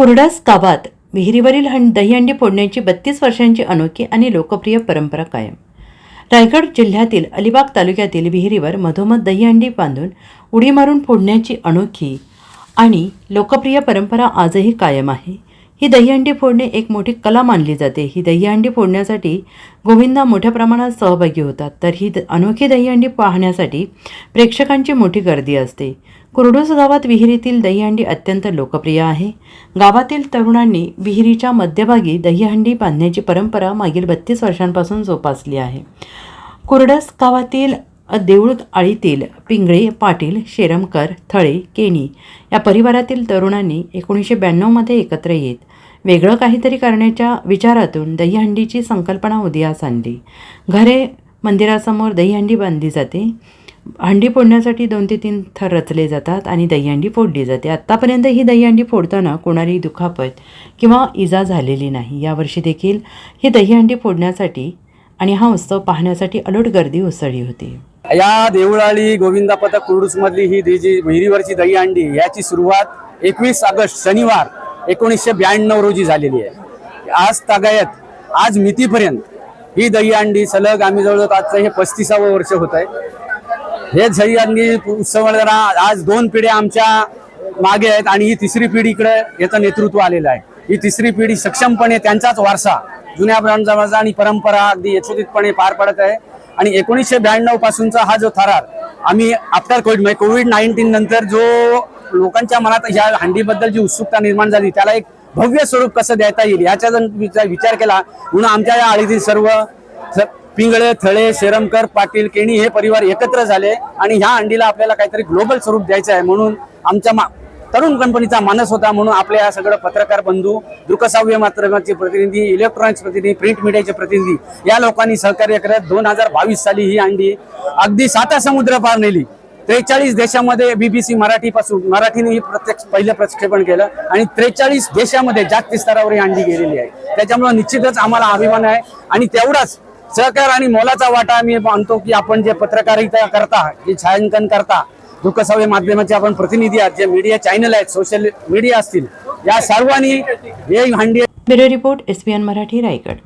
कुरडास गावात विहिरीवरील हं दहीहंडी फोडण्याची बत्तीस वर्षांची अनोखी आणि लोकप्रिय परंपरा कायम. रायगड जिल्ह्यातील अलिबाग तालुक्यातील विहिरीवर मधोमध दहीहंडी बांधून उडी मारून फोडण्याची अनोखी आणि लोकप्रिय परंपरा आजही कायम आहे. ही दहीहंडी फोडणे एक मोठी कला मानली जाते. ही दहीहंडी फोडण्यासाठी गोविंदा मोठ्या प्रमाणात सहभागी होतात. तर ही द- अनोखी दहीहंडी पाहण्यासाठी प्रेक्षकांची मोठी गर्दी असते. कुरडूस गावात विहिरीतील दहीहंडी अत्यंत लोकप्रिय आहे. गावातील तरुणांनी विहिरीच्या मध्यभागी दहीहंडी बांधण्याची परंपरा मागील बत्तीस वर्षांपासून जोपासली आहे. कुरडस गावातील देऊळ आळीतील पिंगळे पाटील शेरमकर थळे केणी या परिवारातील तरुणांनी एकोणीसशे ब्याण्णवमध्ये एकत्र येत वेगळं काहीतरी करण्याच्या विचारातून दहीहंडीची संकल्पना उदयास आणली. घरे मंदिरासमोर दहीहंडी बांधली जाते. हंडी फोडण्यासाठी दोन ते तीन थर रचले जातात आणि दहीहंडी फोडली जाते. आत्तापर्यंत ही दहीहंडी फोडताना कोणालाही दुखापत किंवा इजा झालेली नाही. यावर्षी देखील ही दहीहंडी फोडण्यासाठी आणि हा उत्सव पाहण्यासाठी अलोट गर्दी उसळली होती. या देवळाली गोविंदा पथक ही दिजी जी विहिरीवरची दहीहंडी याची सुरुवात एकवीस ऑगस्ट शनिवार एकोणीसशे ब्याण्णव रोजी झालेली आहे. आज तागायत आज मितीपर्यंत ही दहीहंडी सलग आम्ही जवळजवळ आजचं हे पस्तीसावं वर्ष होत आहे हे उत्सव जरा आज दोन पिढ्या आमच्या मागे आहेत आणि ही तिसरी पिढी इकडे याचं नेतृत्व आलेलं आहे. ही तिसरी पिढी सक्षमपणे त्यांचाच वारसा जुन्या ब्रांडचा आणि परंपरा अगदी यशोदितपणे पार पडत आहे. आणि एकोणीसशे ब्याण्णव पासूनचा हा जो थरार आम्ही आफ्टर कोविड म्हणजे कोविड नाईन्टीन नंतर जो लोकांच्या मनात ह्या हंडीबद्दल जी उत्सुकता निर्माण झाली त्याला एक भव्य स्वरूप कसं देता येईल याचा जर विचार विचार केला म्हणून आमच्या या आळीतील सर्व पिंगळे थळे शेरमकर पाटील केणी हे परिवार एकत्र झाले आणि ह्या अंडीला आपल्याला काहीतरी ग्लोबल स्वरूप द्यायचं आहे म्हणून आमच्या मा- तरुण कंपनीचा मानस होता म्हणून आपल्या या सगळं पत्रकार बंधू दृकसाव्य माध्यमाचे प्रतिनिधी इलेक्ट्रॉनिक्स प्रतिनिधी प्रिंट मीडियाचे प्रतिनिधी या लोकांनी सहकार्य करत दोन हजार बावीस साली ही अंडी अगदी साता समुद्र पार नेली. त्रेचाळीस देशामध्ये बीबीसी मराठी पासून मराठीने ही प्रत्यक्ष पहिलं प्रक्षेपण केलं आणि त्रेचाळीस देशामध्ये जागतिक स्तरावर ही अंडी गेलेली आहे. त्याच्यामुळे निश्चितच आम्हाला अभिमान आहे आणि तेवढाच सहकार आणि मोलाचा वाटा आम्ही मानतो की आपण जे पत्रकारिता करता जे छायांकन करता दुःखसावे माध्यमाचे आपण प्रतिनिधी आहात जे मीडिया चॅनल आहेत सोशल मीडिया असतील या सर्वांनी हे हंडी bureau report S Marathi Raigad.